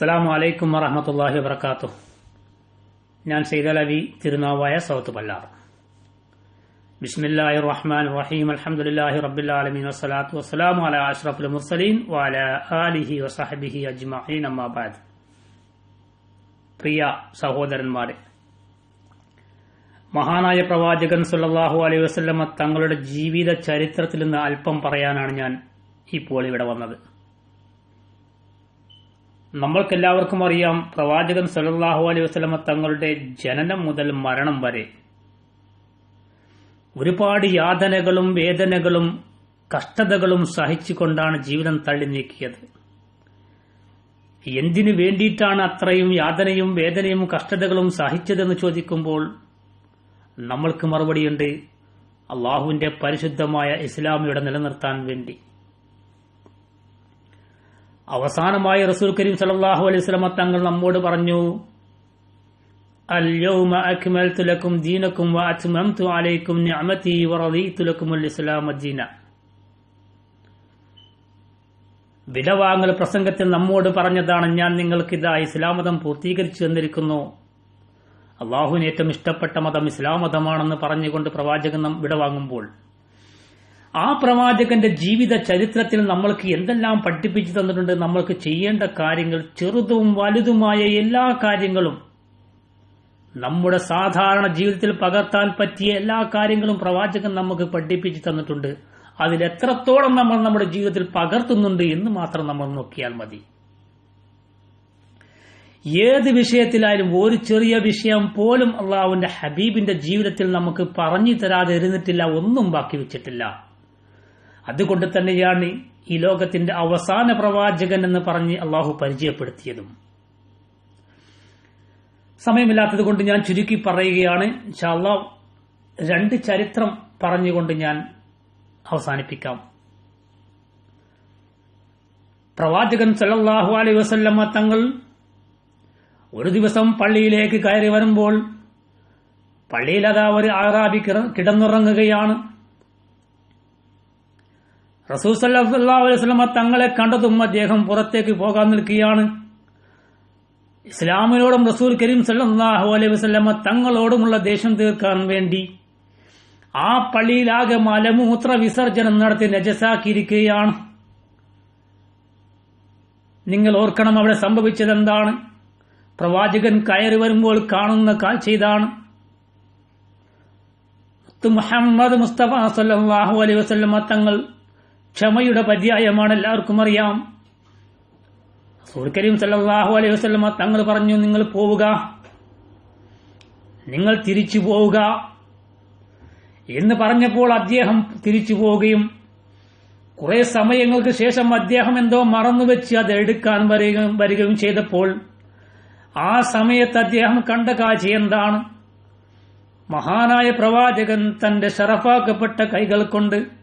അസ്സാം വലൈക്കും വറഹമത്തല്ലാഹി വബർക്കാത്തു ഞാൻ സൈദലവി തിരുനാവായ സൗത്ത് പല്ലാർ. ബിസ്മില്ലാഹി റഹ്മാൻ റഹീം. അലഹമുല്ലാഹി റബ്ബിൽ ആലമീൻ. വസ്സലാത്തു വസ്സലാമു അലാ അഷ്റഫുൽ മുർസലീൻ വഅലാ ആലിഹി വസഹബിഹി അജ്മഈൻ. അമ്മാ ബഅദ് പ്രിയ സഹോദരന്മാരെ മഹാനായ പ്രവാചകൻ സുല്ലാഹു അലൈഹി വസല്ലമ തങ്ങളുടെ ജീവിത ചരിത്രത്തിൽ നിന്ന് അല്പം പറയാനാണ് ഞാൻ ഇപ്പോൾ ഇവിടെ വന്നത്. നമ്മൾക്കെല്ലാവർക്കും അറിയാം പ്രവാചകൻ സല്ലല്ലാഹു അലൈഹി വസ്ലമ തങ്ങളുടെ ജനനം മുതൽ മരണം വരെ. ഒരുപാട് യാതനകളും വേദനകളും കഷ്ടതകളും സഹിച്ചുകൊണ്ടാണ് ജീവിതം തള്ളി നീക്കിയത്. എന്തിനു വേണ്ടിയിട്ടാണ് അത്രയും യാതനയും വേദനയും കഷ്ടതകളും സഹിച്ചതെന്ന് ചോദിക്കുമ്പോൾ നമ്മൾക്ക് മറുപടിയുണ്ട് അള്ളാഹുവിന്റെ പരിശുദ്ധമായ ഇസ്ലാം ഇവിടെ നിലനിർത്താൻ വേണ്ടി. അവസാനമായി റസൂൽ കരീം സല്ലല്ലാഹു അലൈഹി വസല്ലമ തങ്ങൾ നമ്മോട് പറഞ്ഞു اليوم أكملت لكم دينكم وأتممت عليكم نعمتي ورضيت لكم الإسلام دينا വിടവാങ്ങൽ പ്രസംഗത്തിൽ നമ്മോട് പറഞ്ഞതാണ് ഞാൻ നിങ്ങൾക്ക് ഇതാ ഇസ്ലാം മതം പൂർത്തീകരിച്ചു തന്നിരിക്കുന്നു അള്ളാഹുവിന് ഏറ്റവും ഇഷ്ടപ്പെട്ട മതം ഇസ്ലാം മതമാണെന്ന് പറഞ്ഞുകൊണ്ട് പ്രവാചകൻ വിടവാങ്ങുമ്പോൾ ആ പ്രവാചകന്റെ ജീവിത ചരിത്രത്തിൽ നമ്മൾക്ക് എന്തെല്ലാം പഠിപ്പിച്ചു തന്നിട്ടുണ്ട് നമ്മൾക്ക് ചെയ്യേണ്ട കാര്യങ്ങൾ ചെറുതും വലുതുമായ എല്ലാ കാര്യങ്ങളും നമ്മുടെ സാധാരണ ജീവിതത്തിൽ പകർത്താൻ പറ്റിയ എല്ലാ കാര്യങ്ങളും പ്രവാചകൻ നമുക്ക് പഠിപ്പിച്ചു തന്നിട്ടുണ്ട്. അതിൽ എത്രത്തോളം നമ്മൾ നമ്മുടെ ജീവിതത്തിൽ പകർത്തുന്നുണ്ട് എന്ന് മാത്രം നമ്മൾ നോക്കിയാൽ മതി. ഏത് വിഷയത്തിലായാലും ഒരു ചെറിയ വിഷയം പോലും അള്ളാഹുവിന്റെ ഹബീബിന്റെ ജീവിതത്തിൽ നമുക്ക് പറഞ്ഞു തരാതെ ഇരുന്നിട്ടില്ല ഒന്നും ബാക്കി വെച്ചിട്ടില്ല. അതുകൊണ്ട് തന്നെയാണ് ഈ ലോകത്തിന്റെ അവസാന പ്രവാചകൻ എന്ന് പറഞ്ഞ് അള്ളാഹു പരിചയപ്പെടുത്തിയതും. സമയമില്ലാത്തത് കൊണ്ട് ഞാൻ ചുരുക്കി പറയുകയാണ്. ഇൻഷാല്ലാ രണ്ട് ചരിത്രം പറഞ്ഞുകൊണ്ട് ഞാൻ അവസാനിപ്പിക്കാം. പ്രവാചകൻ സല്ലല്ലാഹു അലൈ വസല്ലമ തങ്ങൾ ഒരു ദിവസം പള്ളിയിലേക്ക് കയറി വരുമ്പോൾ പള്ളിയിൽ അതാ ഒരു ആറാബി കിടന്നുറങ്ങുകയാണ്. റസൂൽ സല്ലാ അലൈഹി വസല്ലമ തങ്ങളെ കണ്ടതും അദ്ദേഹം പുറത്തേക്ക് പോകാൻ നിൽക്കുകയാണ്. ഇസ്ലാമിനോടും റസൂൽ കരീം സല്ലാഹു അലൈഹി വസല്ലമ തങ്ങളോടുമുള്ള ദേഷ്യം തീർക്കാൻ വേണ്ടി ആ പള്ളിയിലാകെ മലമൂത്ര വിസർജനം നടത്തി നജസാക്കിയിരിക്കുകയാണ്. നിങ്ങൾ ഓർക്കണം അവിടെ സംഭവിച്ചത് എന്താണ് പ്രവാചകൻ കയറി വരുമ്പോൾ കാണുന്ന കാഴ്ച ഇതാണ് മുഹമ്മദ് മുസ്തഫ സല്ലാഹു അലൈഹി വസല്ലമ തങ്ങൾ ക്ഷമയുടെ പര്യായമാണ് എല്ലാവർക്കും അറിയാം. കരീം സല്ലാഹു അലൈഹി വസ്ലമ തങ്ങൾ പറഞ്ഞു നിങ്ങൾ പോവുക. നിങ്ങൾ തിരിച്ചു പോവുക. എന്ന് പറഞ്ഞപ്പോൾ അദ്ദേഹം തിരിച്ചു പോവുകയും കുറെ സമയങ്ങൾക്ക് ശേഷം അദ്ദേഹം എന്തോ മറന്നുവെച്ച് അത് എടുക്കാൻ വരികയും വരികയും ചെയ്തപ്പോൾ ആ സമയത്ത് അദ്ദേഹം കണ്ട കാഴ്ച എന്താണ്? മഹാനായ പ്രവാചകൻ തന്റെ ഷറഫാക്കപ്പെട്ട കൈകൾ കൊണ്ട്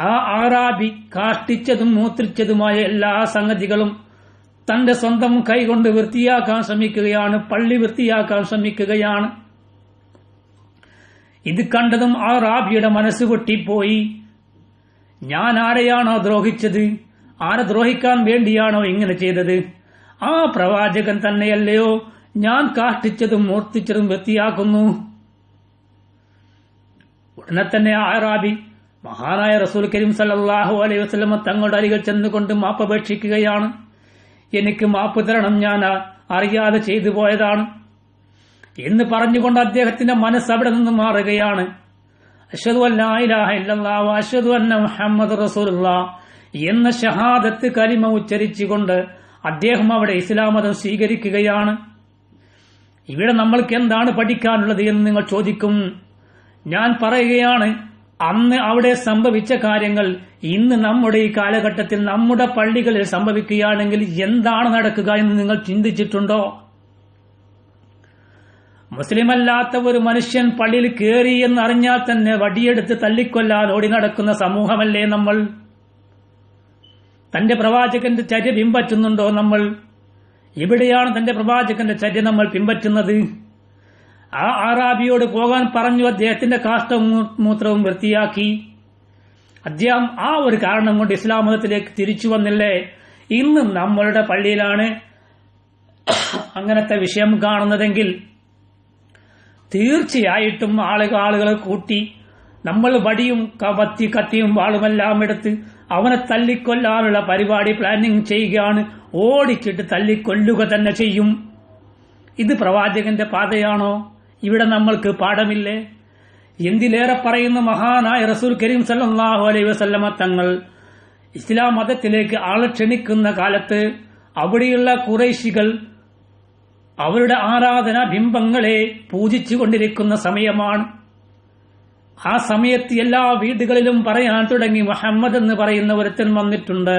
ആ ആറാബി കാഷ്ടിച്ചതും മൂത്രിച്ചതുമായ എല്ലാ സംഗതികളും തന്റെ സ്വന്തം കൈകൊണ്ട് വൃത്തിയാക്കാൻ ശ്രമിക്കുകയാണ് പള്ളി വൃത്തിയാക്കാൻ ശ്രമിക്കുകയാണ്. ഇത് കണ്ടതും ആ റാബിയുടെ മനസ്സ് പൊട്ടിപ്പോയി. ഞാൻ ആരെയാണോ ദ്രോഹിച്ചത്? ആരെ ദ്രോഹിക്കാൻ വേണ്ടിയാണോ ഇങ്ങനെ ചെയ്തത്? ആ പ്രവാചകൻ തന്നെയല്ലയോ ഞാൻ കാഷ്ടിച്ചതും മൂർത്തിച്ചതും വൃത്തിയാക്കുന്നു. ഉടനെ തന്നെ ആ റാബി മഹാനായ റസൂൽ കരീം സല്ലാഹു അലൈഹി വസ്ലമ തങ്ങളുടെ അരികൾ ചെന്നുകൊണ്ട് മാപ്പപേക്ഷിക്കുകയാണ് എനിക്ക് മാപ്പ് തരണം ഞാൻ അറിയാതെ ചെയ്തു പോയതാണ്. എന്ന് പറഞ്ഞുകൊണ്ട് അദ്ദേഹത്തിന്റെ മനസ്സ് അവിടെ നിന്ന് മാറുകയാണ്. അഷദ് അല്ലാഹു അന്ന മുഹമ്മദ് റസൂലുള്ള എന്ന ഷഹാദത്ത് കലിമ ഉച്ചരിച്ചുകൊണ്ട് അദ്ദേഹം അവിടെ ഇസ്ലാമതം സ്വീകരിക്കുകയാണ്. ഇവിടെ നമ്മൾക്ക് എന്താണ് പഠിക്കാനുള്ളത് എന്ന് നിങ്ങൾ ചോദിക്കും. ഞാൻ പറയുകയാണ് അന്ന് അവിടെ സംഭവിച്ച കാര്യങ്ങൾ ഇന്ന് നമ്മുടെ ഈ കാലഘട്ടത്തിൽ നമ്മുടെ പള്ളികളിൽ സംഭവിക്കുകയാണെങ്കിൽ എന്താണ് നടക്കുക എന്ന് നിങ്ങൾ ചിന്തിച്ചിട്ടുണ്ടോ? മുസ്ലിമല്ലാത്ത ഒരു മനുഷ്യൻ പള്ളിയിൽ കയറി എന്നറിഞ്ഞാൽ തന്നെ വടിയെടുത്ത് തല്ലിക്കൊല്ലാൻ ഓടി നടക്കുന്ന സമൂഹമല്ലേ നമ്മൾ? തന്റെ പ്രവാചകന്റെ ചര്യ പിൻപറ്റുന്നുണ്ടോ നമ്മൾ? എവിടെയാണ് തന്റെ പ്രവാചകന്റെ ചര്യ നമ്മൾ പിൻപറ്റുന്നത്? ആ ആറാബിയോട് പോകാൻ പറഞ്ഞു അദ്ദേഹത്തിന്റെ കാഷ്ടവും മൂത്രവും വൃത്തിയാക്കി. അദ്ദേഹം ആ ഒരു കാരണം കൊണ്ട് ഇസ്ലാം മതത്തിലേക്ക് തിരിച്ചു വന്നില്ലേ? ഇന്നും നമ്മളുടെ പള്ളിയിലാണ് അങ്ങനത്തെ വിഷയം കാണുന്നതെങ്കിൽ തീർച്ചയായിട്ടും ആളുകൾ ആളുകളെ കൂട്ടി നമ്മൾ വടിയും കവത്തി കത്തിയും വാളുമെല്ലാം എടുത്ത് അവനെ തല്ലിക്കൊല്ലാനുള്ള പരിപാടി പ്ലാനിങ് ചെയ്യുകയാണ്. ഓടിച്ചിട്ട് തല്ലിക്കൊല്ലുക തന്നെ ചെയ്യും. ഇത് പ്രവാചകന്റെ പാതയാണോ? ഇവിടെ നമ്മൾക്ക് പാഠമില്ലേ? എന്തിലേറെ പറയുന്ന മഹാനായ റസൂൽ കരീം സല്ലാഹു അലൈഹി വസല്ലമ തങ്ങൾ ഇസ്ലാം മതത്തിലേക്ക് ആളെ ക്ഷണിക്കുന്ന കാലത്ത് അവിടെയുള്ള കുറേശികൾ അവരുടെ ആരാധന ബിംബങ്ങളെ പൂജിച്ചു കൊണ്ടിരിക്കുന്ന സമയമാണ്. ആ സമയത്ത് എല്ലാ വീടുകളിലും പറയാൻ തുടങ്ങി മുഹമ്മദ് എന്ന് പറയുന്ന ഒരുത്തൻ വന്നിട്ടുണ്ട്.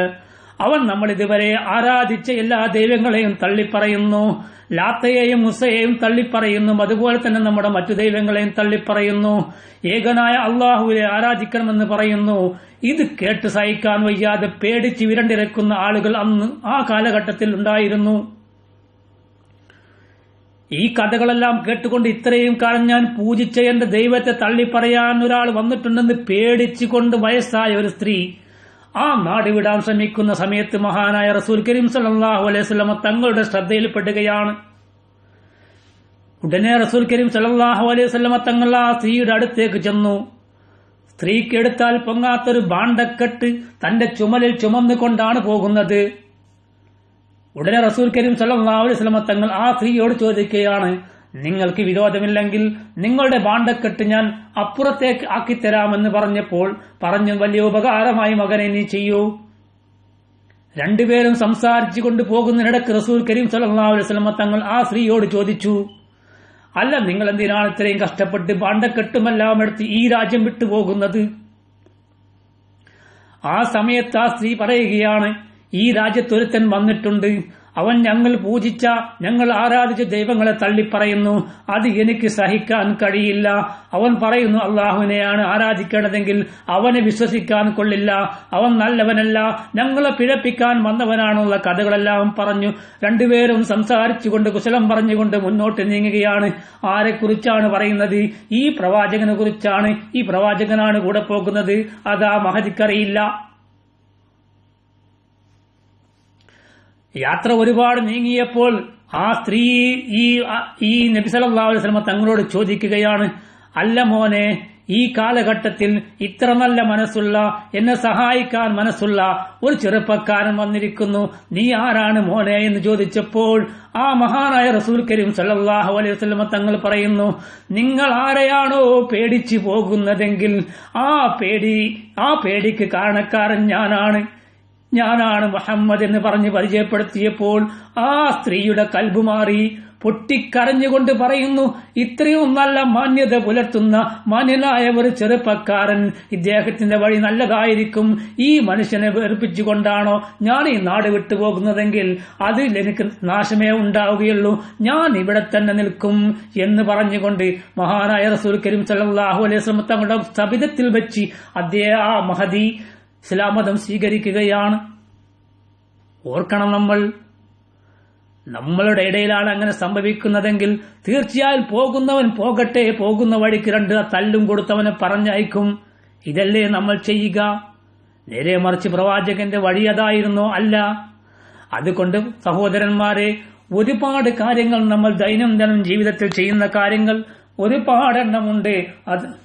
അവൻ നമ്മൾ ഇതുവരെ ആരാധിച്ച എല്ലാ ദൈവങ്ങളെയും തള്ളിപ്പറയുന്നു. ലാത്തയെയും മുസയെയും തള്ളിപ്പറയുന്നു. അതുപോലെ തന്നെ നമ്മുടെ മറ്റു ദൈവങ്ങളെയും തള്ളിപ്പറയുന്നു. ഏകനായ അള്ളാഹുവിനെ ആരാധിക്കണമെന്ന് പറയുന്നു. ഇത് കേട്ട് സഹിക്കാൻ വയ്യാതെ പേടിച്ച് വിരണ്ടിരക്കുന്ന ആളുകൾ അന്ന് ആ കാലഘട്ടത്തിൽ ഉണ്ടായിരുന്നു. ഈ കഥകളെല്ലാം കേട്ടുകൊണ്ട് ഇത്രയും കാലം ഞാൻ പൂജിച്ച എന്റെ ദൈവത്തെ തള്ളിപ്പറയാൻ ഒരാൾ വന്നിട്ടുണ്ടെന്ന് പേടിച്ചുകൊണ്ട് വയസ്സായ ഒരു സ്ത്രീ ആ നാട് വിടാൻ ശ്രമിക്കുന്ന സമയത്ത് മഹാനായ റസൂൽ കരീം സലാഹു അലൈഹി വസല്ലമ തങ്ങളുടെ ശ്രദ്ധയിൽപ്പെടുകയാണ്. ഉടനെ റസൂൽ കരീം സലാഹു അലൈഹി വസല്ലമ തങ്ങൾ ആ സ്ത്രീയുടെ അടുത്തേക്ക് ചെന്നു. സ്ത്രീക്ക് എടുത്താൽ പൊങ്ങാത്തൊരു ബാണ്ടക്കെട്ട് തന്റെ ചുമലിൽ ചുമന്നുകൊണ്ടാണ് പോകുന്നത്. ഉടനെ റസൂൽ കരീം സലാഹു അലൈഹി വസല്ലമ തങ്ങൾ ആ സ്ത്രീയോട് ചോദിക്കുകയാണ് നിങ്ങൾക്ക് വിരോധമില്ലെങ്കിൽ നിങ്ങളുടെ ബാണ്ടക്കെട്ട് ഞാൻ അപ്പുറത്തേക്ക് ആക്കിത്തരാമെന്ന് പറഞ്ഞപ്പോൾ പറഞ്ഞു വലിയ ഉപകാരമായി മകനെ നീ ചെയ്യൂ. രണ്ടുപേരും സംസാരിച്ചു കൊണ്ട് പോകുന്നതിനിടക്ക് റസൂൽ കരീം സല്ലല്ലാഹു അലൈഹി വസല്ലമ തങ്ങൾ ആ സ്ത്രീയോട് ചോദിച്ചു അല്ല നിങ്ങൾ എന്തിനാണ് ഇത്രയും കഷ്ടപ്പെട്ട് ബാണ്ടക്കെട്ടുമെല്ലാം എടുത്ത് ഈ രാജ്യം വിട്ടുപോകുന്നത് ആ സമയത്ത് ആ സ്ത്രീ പറയുകയാണ് ഈ രാജ്യത്തൊരുത്തൻ വന്നിട്ടുണ്ട്. അവൻ ഞങ്ങൾ പൂജിച്ച ഞങ്ങൾ ആരാധിച്ച ദൈവങ്ങളെ തള്ളിപ്പറയുന്നു. അത് എനിക്ക് സഹിക്കാൻ കഴിയില്ല. അവൻ പറയുന്നു അള്ളാഹുവിനെയാണ് ആരാധിക്കേണ്ടതെങ്കിൽ അവനെ വിശ്വസിക്കാൻ കൊള്ളില്ല. അവൻ നല്ലവനല്ല. ഞങ്ങളെ പിഴപ്പിക്കാൻ വന്നവനാണുള്ള കഥകളെല്ലാം പറഞ്ഞു. രണ്ടുപേരും സംസാരിച്ചുകൊണ്ട് കുശലം പറഞ്ഞുകൊണ്ട് മുന്നോട്ട് നീങ്ങുകയാണ്. ആരെക്കുറിച്ചാണ് പറയുന്നത്? ഈ പ്രവാചകനെ കുറിച്ചാണ്. ഈ പ്രവാചകനാണ് കൂടെ പോകുന്നത്. അതാ മഹതിക്കറിയില്ല യാത്ര ഒരുപാട് നീങ്ങിയപ്പോൾ ആ സ്ത്രീ ഈ ഈ നബി സല്ലല്ലാഹു അലൈഹി വസല്ലം തങ്ങളോട് ചോദിക്കുകയാണ് അല്ല മോനെ ഈ കാലഘട്ടത്തിൽ ഇത്ര നല്ല മനസ്സുള്ള എന്നെ സഹായിക്കാൻ മനസ്സുള്ള ഒരു ചെറുപ്പക്കാരൻ വന്നിരിക്കുന്നു. നീ ആരാണ് മോനെ? എന്ന് ചോദിച്ചപ്പോൾ ആ മഹാനായ റസൂൽ കരീം സല്ലാഹു അലൈഹി വസ്ലമ തങ്ങൾ പറയുന്നു നിങ്ങൾ ആരെയാണോ പേടിച്ചു പോകുന്നതെങ്കിൽ ആ പേടി ആ പേടിക്ക് കാരണക്കാരൻ ഞാനാണ്. ഞാനാണ് മുഹമ്മദ് എന്ന് പറഞ്ഞ് പരിചയപ്പെടുത്തിയപ്പോൾ ആ സ്ത്രീയുടെ കൽബ് മാറി പൊട്ടിക്കരഞ്ഞുകൊണ്ട് പറയുന്നു ഇത്രയും നല്ല മാന്യത പുലർത്തുന്ന മാന്യനായ ഒരു ചെറുപ്പക്കാരൻ ഇദ്ദേഹത്തിന്റെ വഴി നല്ലതായിരിക്കും. ഈ മനുഷ്യനെ വെറുപ്പിച്ചുകൊണ്ടാണോ ഞാൻ ഈ നാട് വിട്ടുപോകുന്നതെങ്കിൽ അതിൽ എനിക്ക് നാശമേ ഉണ്ടാവുകയുള്ളൂ. ഞാൻ ഇവിടെ തന്നെ നിൽക്കും എന്ന് പറഞ്ഞുകൊണ്ട് മഹാനായ റസൂൽ കരീം സല്ലാഹു അലൈഹി തങ്ങളുടെ സബിതത്തിൽ വെച്ച് അദ്ദേഹം ആ മഹദി ഇസ്ലാം മതം സ്വീകരിക്കുകയാണ്. ഓർക്കണം നമ്മൾ. നമ്മളുടെ ഇടയിലാണ് അങ്ങനെ സംഭവിക്കുന്നതെങ്കിൽ തീർച്ചയായും പോകുന്നവൻ പോകട്ടെ പോകുന്ന വഴിക്ക് രണ്ട് തല്ലും കൊടുത്തവനെ പറഞ്ഞയക്കും. ഇതല്ലേ നമ്മൾ ചെയ്യുക. നേരെ മറിച്ച് പ്രവാചകന്റെ വഴി അതായിരുന്നോ? അല്ല. അതുകൊണ്ട് സഹോദരന്മാരെ ഒരുപാട് കാര്യങ്ങൾ നമ്മൾ ദൈനംദിനം ജീവിതത്തിൽ ചെയ്യുന്ന കാര്യങ്ങൾ ഒരുപാടെണ്ണമുണ്ട്. അത്